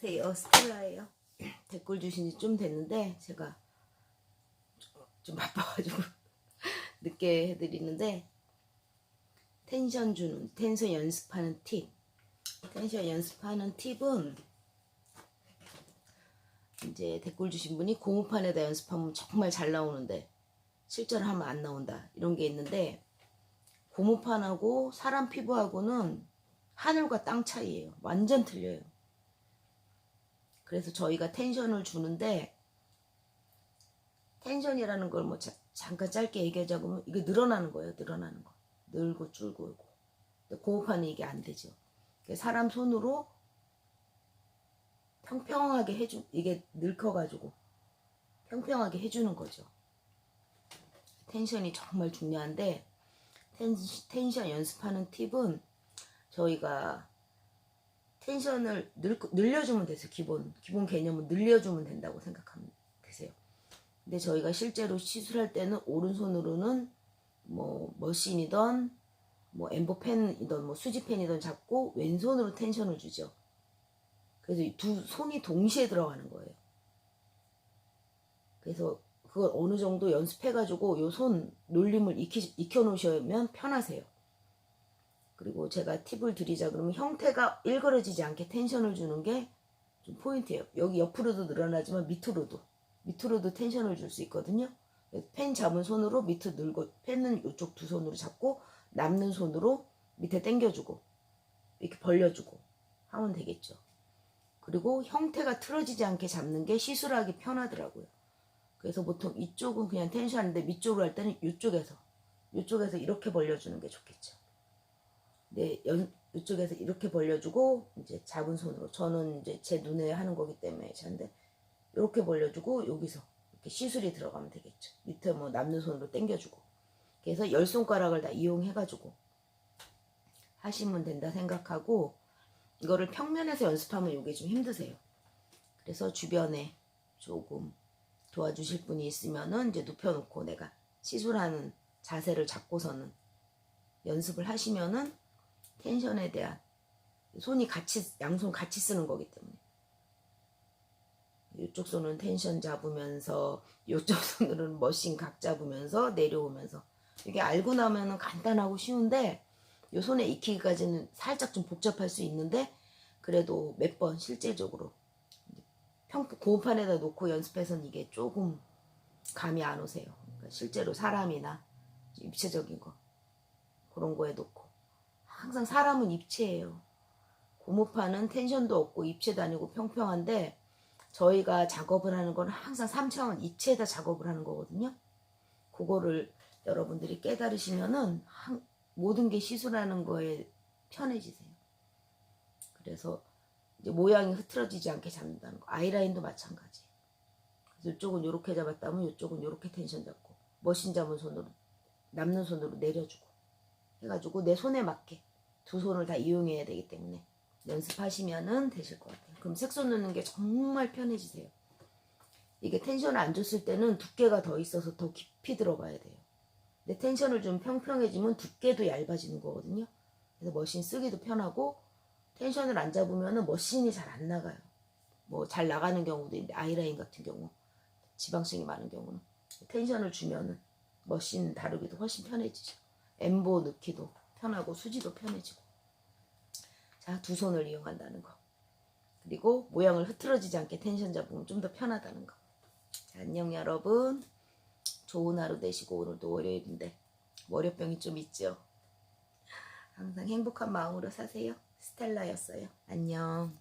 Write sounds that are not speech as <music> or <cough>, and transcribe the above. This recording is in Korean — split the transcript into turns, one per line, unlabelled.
안녕하세요. 스텔라예요. 댓글 주신 지 좀 됐는데 제가 좀- 좀 바빠가지고 <laughs> 늦게 해드리는데 텐션 주는 텐션 연습하는 팁. 텐션 연습하는 팁은 이제 댓글 주신 분이 고무판에다 연습하면 정말 잘 나오는데 실제로 하면 안 나온다 이런 게 있는데 고무판하고 사람 피부하고는 하늘과 땅 차이예요. 완전 틀려요. 그래서 저희가 텐션을 주는데 텐션이라는 걸 뭐 잠깐 짧게 얘기하자면 이게 늘어나는 거예요. 늘어나는 거. 늘고 줄고 고급판은 이게 안 되죠. 사람 손으로 평평하게 해주 이게 늙어가지고 평평하게 해주는 거죠. 텐션이 정말 중요한데 텐, 텐션 연습하는 팁은 저희가 텐션을 늘, 늘려주면 되세요. 기본 기본 개념은 늘려주면 된다고 생각하면 되세요. 근데 저희가 실제로 시술할 때는 오른손으로는 뭐 머신이던 뭐 엠보펜이던 뭐 수지펜이던 잡고 왼손으로 텐션을 주죠. 그래서 이두 손이 동시에 들어가는 거예요. 그래서 그걸 어느 정도 연습해가지고 요 손 놀림을 익히, 익혀놓으시면 편하세요. 그리고 제가 팁을 드리자 그러면 형태가 일그러지지 않게 텐션을 주는 게 좀 포인트예요. 여기 옆으로도 늘어나지만 밑으로도 밑으로도 텐션을 줄 수 있거든요. 펜 잡은 손으로 밑으로 늘고 펜은 이쪽 두 손으로 잡고 남는 손으로 밑에 당겨주고 이렇게 벌려주고 하면 되겠죠. 그리고 형태가 틀어지지 않게 잡는 게 시술하기 편하더라고요. 그래서 보통 이쪽은 그냥 텐션인데 밑쪽으로 할 때는 이쪽에서 이쪽에서 이렇게 벌려주는 게 좋겠죠. 네, 연, 이쪽에서 이렇게 벌려주고 이제 잡은 손으로 저는 이제 제 눈에 하는 거기 때문에 저인데 이렇게 벌려주고 여기서 이렇게 시술이 들어가면 되겠죠. 밑에 뭐 남는 손으로 당겨주고 그래서 열 손가락을 다 이용해가지고 하시면 된다 생각하고 이거를 평면에서 연습하면 이게 좀 힘드세요. 그래서 주변에 조금 도와주실 분이 있으면은 이제 눕혀놓고 내가 시술하는 자세를 잡고서는 연습을 하시면은 텐션에 대한 손이 같이 양손 같이 쓰는 거기 때문에. 이쪽 손은 텐션 잡으면서 이쪽 손으로는 머신 각 잡으면서 내려오면서. 이게 알고 나면 은 간단하고 쉬운데 요 손에 익히기까지는 살짝 좀 복잡할 수 있는데 그래도 몇 번 실질적으로 평 고판에다 놓고 연습해서는 이게 조금 감이 안 오세요. 그러니까 실제로 사람이나 입체적인 거 그런 거에 놓고 항상 사람은 입체예요. 고무판은 텐션도 없고 입체도 아니고 평평한데 저희가 작업을 하는 건 항상 3차원 입체에다 작업을 하는 거거든요. 그거를 여러분들이 깨달으시면은 한- 모든 게 시술하는 거에 편해지세요. 그래서 이제 모양이 흐트러지지 않게 잡는다는 거. 아이라인도 마찬가지. 그래서 이쪽은 이렇게 잡았다면 이쪽은 이렇게 텐션 잡고 머신 잡은 손으로 남는 손으로 내려주고 해가지고 내 손에 맞게 두 손을 다 이용해야 되기 때문에 연습하시면은 되실 것 같아요. 그럼 색소 넣는 게 정말 편해지세요. 이게 텐션을 안 줬을 때는 두께가 더 있어서 더 깊이 들어가야 돼요. 근데 텐션을 좀 평평해지면 두께도 얇아지는 거거든요. 그래서 머신 쓰기도 편하고 텐션을 안 잡으면은 머신이 잘 안 나가요. 뭐 잘 나가는 경우도 있는데 아이라인 같은 경우 지방층이 많은 경우는 텐션을 주면은 머신 다루기도 훨씬 편해지죠. 엠보 넣기도 편하고 수지도 편해지고. 자, 두 손을 이용한다는 거. 그리고 모양을 흐트러지지 않게 텐션 잡으면 좀 더 편하다는 거. 자, 안녕 여러분. 좋은 하루 되시고 오늘도 월요일인데 월요병이 좀 있죠. 항상 행복한 마음으로 사세요. 스텔라였어요. 안녕.